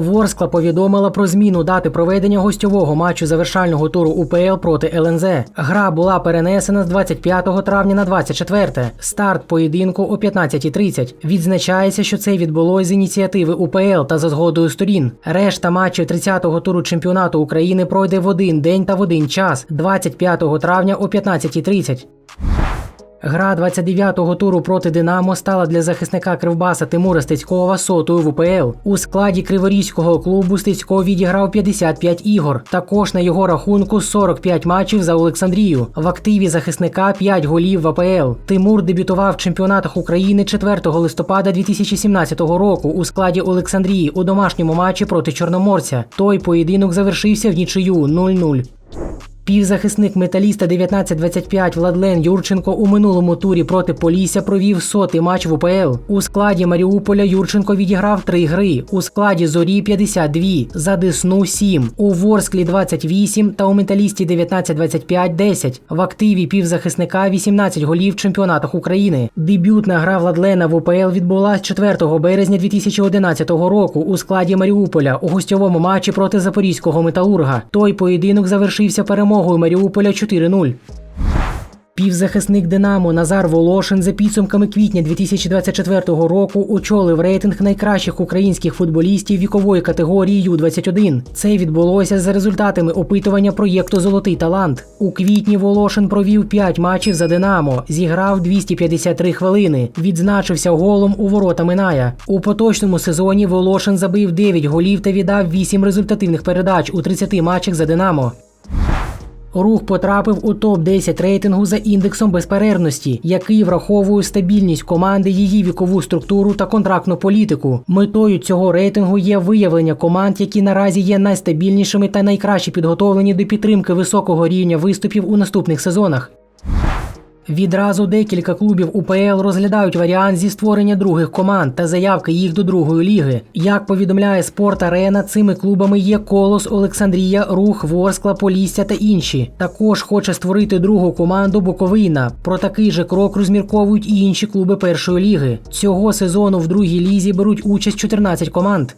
Ворскла повідомила про зміну дати проведення гостьового матчу завершального туру УПЛ проти ЛНЗ. Гра була перенесена з 25 травня на 24. Старт поєдинку о 15.30. Відзначається, що це відбулось з ініціативи УПЛ та за згодою сторін. Решта матчів 30-го туру чемпіонату України пройде в один день та в один час 25 травня о 15.30. Гра 29-го туру проти Динамо стала для захисника Кривбаса Тимура Стецькова сотою в УПЛ. У складі криворізького клубу Стецько відіграв 55 ігор. Також на його рахунку 45 матчів за Олександрію. В активі захисника 5 голів в АПЛ. Тимур дебютував в чемпіонатах України 4 листопада 2017 року у складі Олександрії у домашньому матчі проти Чорноморця. Той поєдинок завершився в нічию 0-0. Півзахисник металіста 1925 Владлен Юрченко у минулому турі проти Полісся провів сотий матч в УПЛ. У складі Маріуполя Юрченко відіграв три гри. У складі Зорі 52, за Десну 7, у Ворсклі 28 та у металісті 1925 10. В активі півзахисника 18 голів в чемпіонатах України. Дебютна гра Владлена в УПЛ відбулась 4 березня 2011 року у складі Маріуполя у гостьовому матчі проти Запорізького металурга. Той поєдинок завершився перемогою Маріуполя 4-0. Півзахисник Динамо Назар Волошин за підсумками квітня 2024 року очолив рейтинг найкращих українських футболістів вікової категорії Ю-21. Це відбулося за результатами опитування проєкту Золотий талант. У квітні Волошин провів 5 матчів за Динамо, зіграв 253 хвилини. Відзначився голом у ворота Миная. У поточному сезоні Волошин забив 9 голів та віддав 8 результативних передач у 30 матчах за Динамо. Рух потрапив у топ-10 рейтингу за індексом безперервності, який враховує стабільність команди, її вікову структуру та контрактну політику. Метою цього рейтингу є виявлення команд, які наразі є найстабільнішими та найкраще підготовлені до підтримки високого рівня виступів у наступних сезонах. Відразу декілька клубів УПЛ розглядають варіант зі створення других команд та заявки їх до другої ліги. Як повідомляє Спорт Арена, цими клубами є Колос, Олександрія, Рух, Ворскла, Полісся та інші. Також хоче створити другу команду Буковина. Про такий же крок розмірковують і інші клуби першої ліги. Цього сезону в другій лізі беруть участь 14 команд.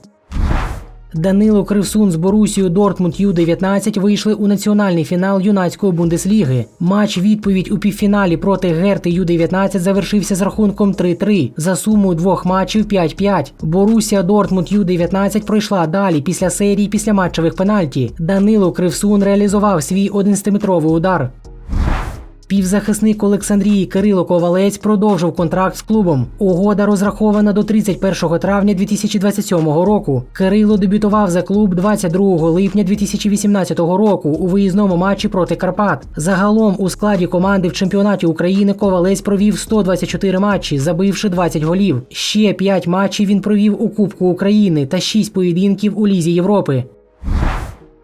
Данило Кривсун з Борусією Дортмунд Ю-19 вийшли у національний фінал юнацької бундесліги. Матч відповідь у півфіналі проти Герти Ю-19 завершився з рахунком 3-3 за сумою двох матчів 5-5. Борусія Дортмунд Ю-19 пройшла далі після серії післяматчевих пенальті. Данило Кривсун реалізував свій 11-метровий удар. Півзахисник Олександрії Кирило Ковалець продовжив контракт з клубом. Угода розрахована до 31 травня 2027 року. Кирило дебютував за клуб 22 липня 2018 року у виїзному матчі проти Карпат. Загалом у складі команди в чемпіонаті України Ковалець провів 124 матчі, забивши 20 голів. Ще 5 матчів він провів у Кубку України та 6 поєдинків у Лізі Європи.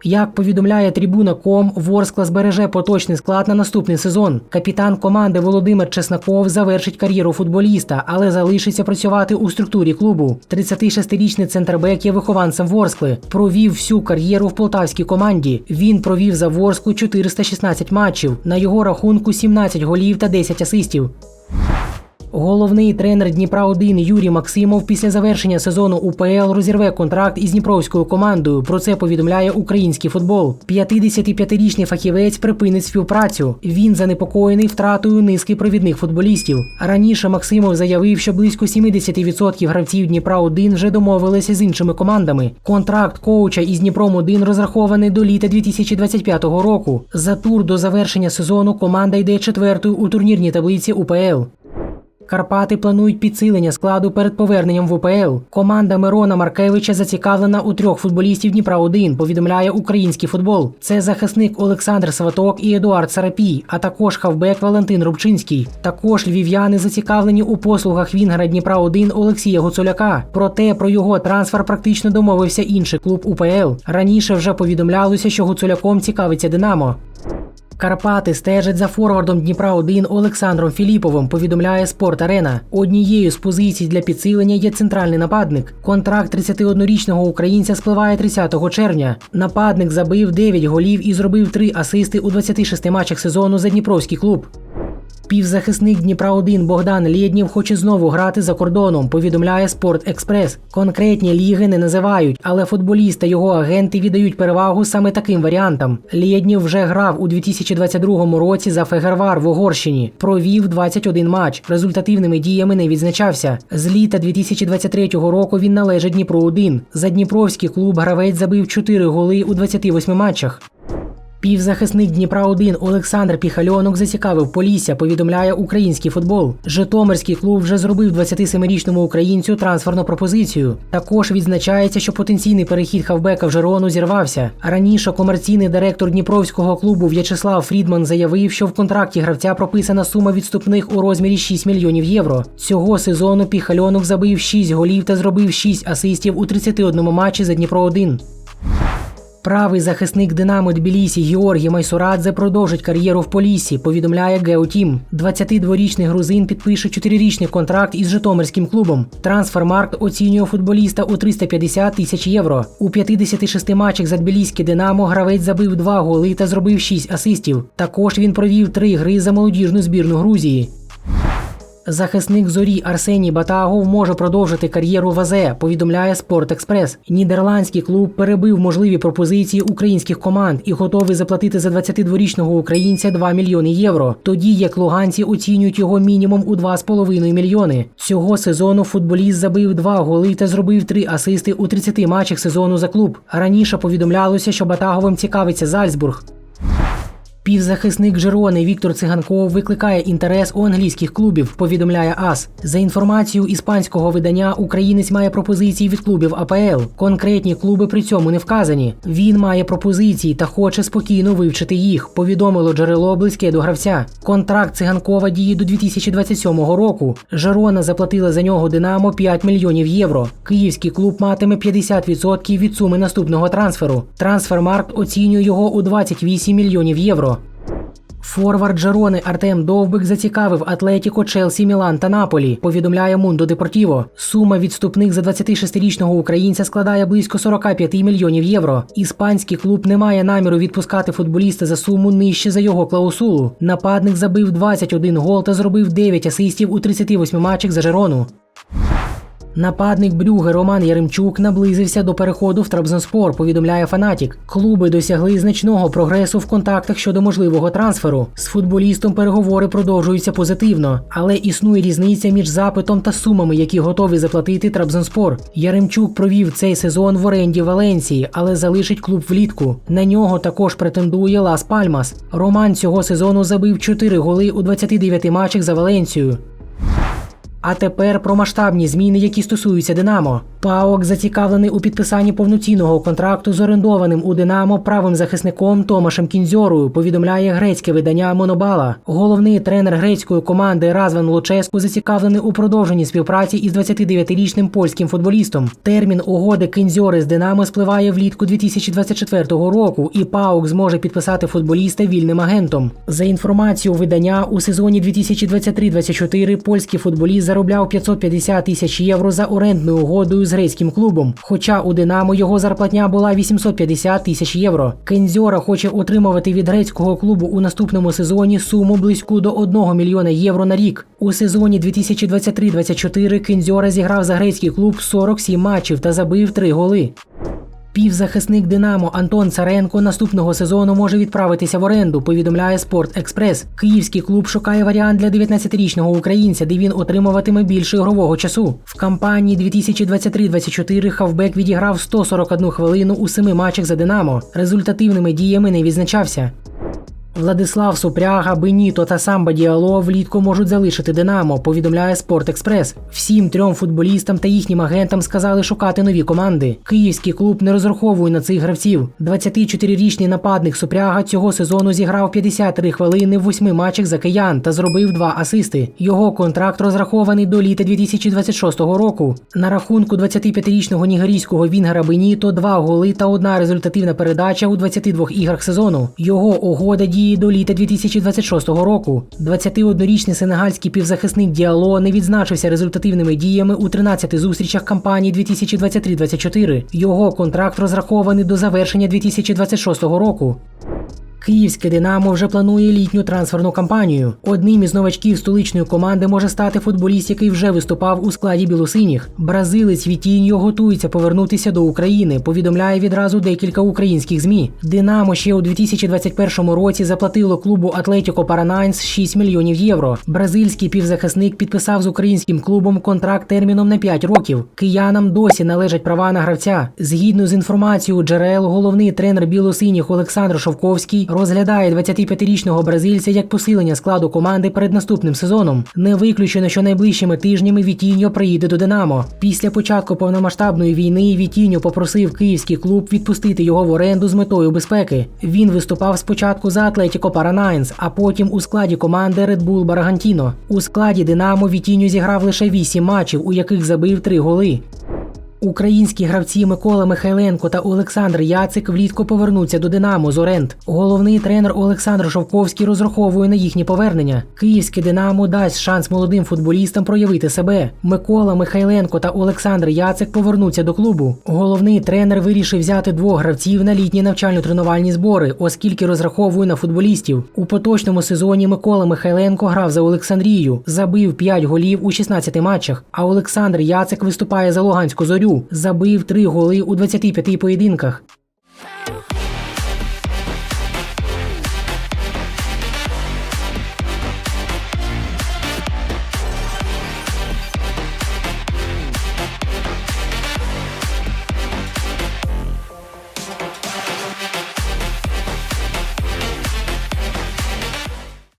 Як повідомляє Трибуна.ком, Ворскла збереже поточний склад на наступний сезон. Капітан команди Володимир Чесноков завершить кар'єру футболіста, але залишиться працювати у структурі клубу. 36-річний центрбек є вихованцем Ворскли. Провів всю кар'єру в полтавській команді. Він провів за Ворску 416 матчів. На його рахунку 17 голів та 10 асистів. Головний тренер Дніпра 1 Юрій Максимов після завершення сезону УПЛ розірве контракт із дніпровською командою. Про це повідомляє український футбол. 55-річний фахівець припинить співпрацю. Він занепокоєний втратою низки провідних футболістів. Раніше Максимов заявив, що близько 70% гравців Дніпра 1 вже домовилися з іншими командами. Контракт коуча із Дніпром 1 розрахований до літа 2025 року. За тур до завершення сезону команда йде четвертою у турнірній таблиці УПЛ. Карпати планують підсилення складу перед поверненням в УПЛ. Команда Мирона Маркевича зацікавлена у трьох футболістів Дніпра 1 повідомляє український футбол. Це захисник Олександр Сваток і Едуард Сарапій, а також хавбек Валентин Рубчинський. Також львів'яни зацікавлені у послугах Вінгера Дніпра 1 Олексія Гуцуляка. Проте про його трансфер практично домовився інший клуб УПЛ. Раніше вже повідомлялося, що Гуцуляком цікавиться Динамо. Карпати стежать за форвардом Дніпра 1 Олександром Філіповим. Повідомляє Спорт Арена. Однією з позицій для підсилення є центральний нападник. Контракт 31-річного українця спливає 30 червня. Нападник забив 9 голів і зробив 3 асисти у 26 матчах сезону за Дніпровський клуб. Півзахисник Дніпра 1 Богдан Лєднів хоче знову грати за кордоном. Повідомляє Спорт Експрес. Конкретні ліги не називають, але футболіст та його агенти віддають перевагу саме таким варіантам. Лєднів вже грав у 2022 році за Фегервар в Угорщині. Провів 21 матч. Результативними діями не відзначався. З літа 2023 року він належить Дніпру 1 За Дніпровський клуб гравець забив 4 голи у 28 матчах. Півзахисник Дніпра 1 Олександр Піхальонок зацікавив Полісся, повідомляє український футбол. Житомирський клуб вже зробив 27-річному українцю трансферну пропозицію. Також відзначається, що потенційний перехід хавбека в Жерону зірвався. Раніше комерційний директор Дніпровського клубу В'ячеслав Фрідман заявив, що в контракті гравця прописана сума відступних у розмірі 6 мільйонів євро. Цього сезону Піхальонок забив 6 голів та зробив 6 асистів у 31 матчі за Дніпро 1 Правий захисник Динамо Тбілісі Георгій Майсурадзе продовжить кар'єру в Полісі, повідомляє Геотім. 22-річний грузин підпише 4-річний контракт із Житомирським клубом. Трансфермаркт оцінює футболіста у 350 тисяч євро. У 56 матчах за Тбіліське Динамо гравець забив 2 голи та зробив 6 асистів. Також він провів 3 гри за молодіжну збірну Грузії. Захисник зорі Арсеній Батагов може продовжити кар'єру в АЗ, повідомляє Спорт Експрес. Нідерландський клуб перебив можливі пропозиції українських команд і готовий заплатити за 22-річного українця 2 мільйони євро. Тоді як луганці оцінюють його мінімум у 2,5 мільйони. Цього сезону футболіст забив 2 голи та зробив 3 асисти у 30 матчах сезону за клуб. Раніше повідомлялося, що Батаговим цікавиться Зальцбург. Півзахисник Жерони Віктор Циганков викликає інтерес у англійських клубів. Повідомляє АС. За інформацією іспанського видання, українець має пропозиції від клубів АПЛ. Конкретні клуби при цьому не вказані. Він має пропозиції та хоче спокійно вивчити їх. Повідомило джерело близьке до гравця. Контракт циганкова діє до 2027 року. Жерона заплатила за нього Динамо 5 мільйонів євро. Київський клуб матиме 50% від суми наступного трансферу. Трансфермаркт оцінює його у 28 мільйонів євро. Форвард Жерони Артем Довбик зацікавив Атлетіко, Челсі, Мілан та Наполі. Повідомляє Мундо Депортіво. Сума відступних за 26-річного українця складає близько 45 мільйонів євро. Іспанський клуб не має наміру відпускати футболіста за суму нижче за його клаусулу. Нападник забив 21 гол та зробив 9 асистів у 38 матчах за Жерону. Нападник Брюге Роман Яремчук наблизився до переходу в Трабзонспор, повідомляє Фанатік. Клуби досягли значного прогресу в контактах щодо можливого трансферу. З футболістом переговори продовжуються позитивно, але існує різниця між запитом та сумами, які готові заплатити Трабзонспор. Яремчук провів цей сезон в оренді Валенції, але залишить клуб влітку. На нього також претендує Лас Пальмас. Роман цього сезону забив 4 голи у 29 матчах за Валенцію. А тепер про масштабні зміни, які стосуються Динамо. Паок зацікавлений у підписанні повноцінного контракту з орендованим у Динамо правим захисником Томашем Кінзьорою. Повідомляє грецьке видання Монобала. Головний тренер грецької команди Разван Луческу зацікавлений у продовженні співпраці із 29-річним польським футболістом. Термін угоди Кінзьори з Динамо спливає влітку 2024 року, і Паук зможе підписати футболіста вільним агентом. За інформацією видання у сезоні 2023-24 польський футболіст заробляв 550 тисяч євро за орендною угодою з грецьким клубом. Хоча у Динамо його зарплатня була 850 тисяч євро. Кензьора хоче отримувати від грецького клубу у наступному сезоні суму близьку до 1 мільйона євро на рік. У сезоні 2023-24 Кензьора зіграв за грецький клуб 47 матчів та забив 3 голи. Півзахисник Динамо Антон Царенко наступного сезону може відправитися в оренду. Повідомляє Спорт Експрес. Київський клуб шукає варіант для 19-річного українця, де він отримуватиме більше ігрового часу. В кампанії 2023-24 Хавбек відіграв 141 хвилину у семи матчах за Динамо. Результативними діями не відзначався. Владислав Супряга, Беніто та Самба Діало влітку можуть залишити Динамо, повідомляє Спорт Експрес. Всім трьом футболістам та їхнім агентам сказали шукати нові команди. Київський клуб не розраховує на цих гравців. 24-річний нападник Супряга цього сезону зіграв 53 хвилини в восьми матчах за киян та зробив два асисти. Його контракт розрахований до літа 2026 року. На рахунку 25-річного нігерійського Вінгера Беніто два голи та одна результативна передача у 22 іграх сезону. Його угода діє до літа 2026 року. 21-річний сенегальський півзахисник Діало не відзначився результативними діями у 13 зустрічах кампанії 2023-2024. Його контракт розрахований до завершення 2026 року. Київське Динамо вже планує літню трансферну кампанію. Одним із новачків столичної команди може стати футболіст, який вже виступав у складі білосиніх. Бразилець Вітіньо готується повернутися до України. Повідомляє відразу декілька українських змі. Динамо ще у 2021 році заплатило клубу Атлетіко Паранайнс 6 мільйонів євро. Бразильський півзахисник підписав з українським клубом контракт терміном на 5 років. Киянам досі належать права на гравця. Згідно з інформацією джерел, головний тренер білосиніх Олександр Шовковський розглядає 25-річного бразильця як посилення складу команди перед наступним сезоном. Не виключено, що найближчими тижнями Вітіньо приїде до Динамо. Після початку повномасштабної війни Вітіньо попросив київський клуб відпустити його в оренду з метою безпеки. Він виступав спочатку за Атлетіко Паранайнс, а потім у складі команди Red Bull Барагантіно. У складі Динамо Вітіньо зіграв лише 8 матчів, у яких забив 3 голи. Українські гравці Микола Михайленко та Олександр Яцик влітку повернуться до Динамо з Оренд. Головний тренер Олександр Шовковський розраховує на їхнє повернення. Київське Динамо дасть шанс молодим футболістам проявити себе. Микола Михайленко та Олександр Яцик повернуться до клубу. Головний тренер вирішив взяти двох гравців на літні навчально-тренувальні збори, оскільки розраховує на футболістів. У поточному сезоні Микола Михайленко грав за Олександрію, забив 5 голів у 16 матчах. А Олександр Яцик виступає за Луганську зорю, забив три голи у 25 поєдинках.